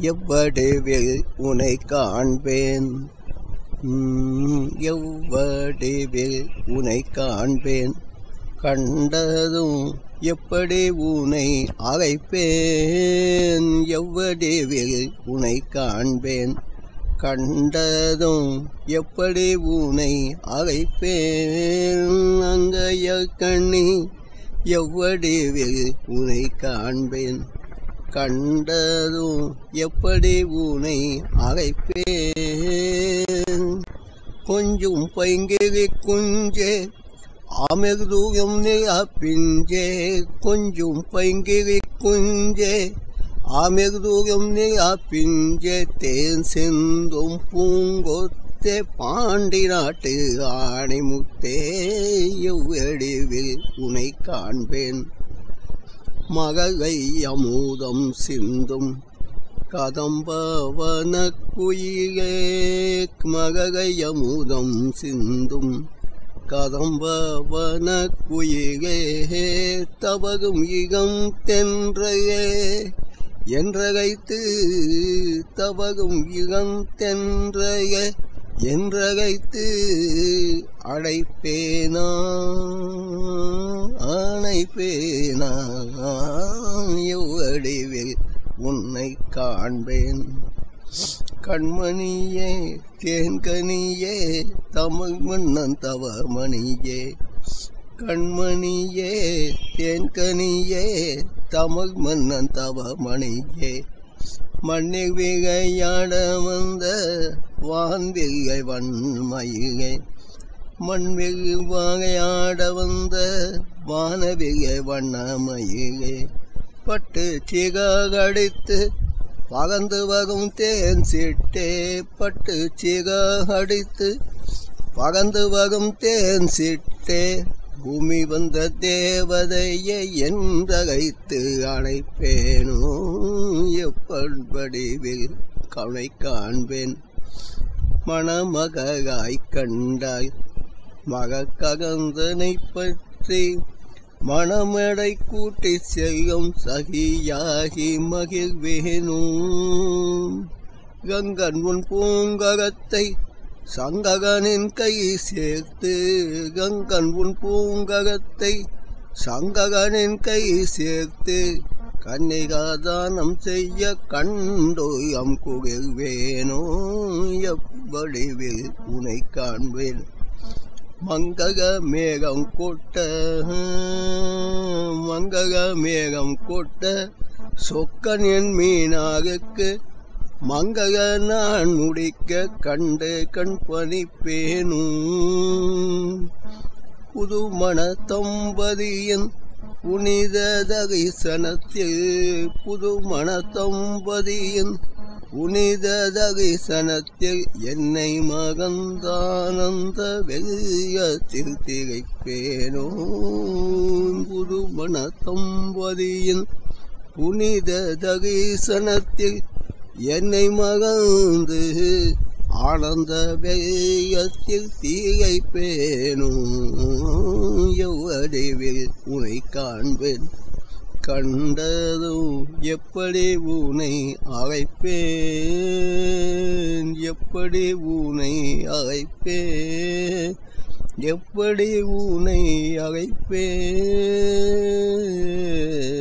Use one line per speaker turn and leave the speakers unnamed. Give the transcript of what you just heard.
எவ்வடிவில் உனை காண்பேன்? எவ்வடிவில் உனை காண்பேன்? கண்டதும் எப்படி உனை அழைப்பேன்? எவ்வடிவில் உனை காண்பேன்? கண்டதும் எப்படி உனை அழைப்பேன்? அங்கைய கண்ணி எவ்வடிவில் உனை காண்பேன்? கண்டதும் எப்படி உனை அழைப்பேன்? கொஞ்சம் பைங்கிரி குஞ்சே அமிர்தூயம் நிலப்பிஞ்சே கொஞ்சம் பைங்கிரி குஞ்சே அமிர்தூயம் நிலப்பிஞ்சே தேன் செந்தும் பூங்கொத்தே பாண்டி நாட்டு ஆணைமுத்தே எவ்வடிவில் உனை காண்பேன்? மகளை அமுதம் சிந்தும். கதம்பவன குயிலே மகளை அமுதம் சிந்தும். கதம்பவன குயிலே தவகும் இகம் தென்றையே. என்றகைத்து தவகும் இகம் தென்றையே. என்றகைத்து அழைப்பேனா அணைப்பேனா. வடிவில் உன்னை காண்பேன். கண்மணியே தேன்கனியே தமிழ் மன்னன் தவமணியே. கண்மணியே தேன்கனியே தமிழ் மன்னன் தவமணியே. மண்ணில் விகையாட வந்த வான்விகை வன்மயிகை மண்மிகு வாகையாட வந்த வானவிகை வண்ணமயிகை பட்டு சிகடித்து பகந்து வகும் தேன் சிட்டே பட்டு சிகடித்து பகந்து வகும் தேன் சிட்டே பூமி வந்த தேவதையை என்றழைத்து அழைப்பேனோ? எப்படிவில் கவலை காண்பேன். மணமகாய் கண்டாய் மகக்ககந்தனை பற்றி மணமடை கூட்டி செய்யும் சகியாகி மகிழ்வேனும் கங்கன் உன் பூங்ககத்தை சங்ககனின் கை சேர்த்து கங்கன் உன் பூங்ககத்தை சங்ககனின் கை சேர்த்து கன்னிகாதானம் செய்ய கண்டோயம் குகிழ்வேனோ? எப்படி உனை காண்பேன்? மங்கக மேகம் கொட்ட மங்கக மேகம் கொட்ட சொக்கன் என் மீனாகுக்கு மங்கக நான் முடிக்க கண்டு கண் பணிப்பேனும் புது மண தம்பதியின் புனித தகிசனத்தில் புது மண தம்பதியின் புனித தகிசனத்தில் என்னை மகந்தானந்த வெள்ளத்தில் திருத்திகைப்பேனோ. புதுமண தம்பதியின் புனித தகிசனத்தில் என்னை மகந்து ஆனந்த வெய்யத்தில் தீகைப்பேனோ. எவ்வடிவில் உனை காண்பேன்? கண்டதோ எப்படி ஊனை அழைப்பேன்? எப்படி ஊனை அழைப்பேன்? எப்படி ஊனை அழைப்பேன்?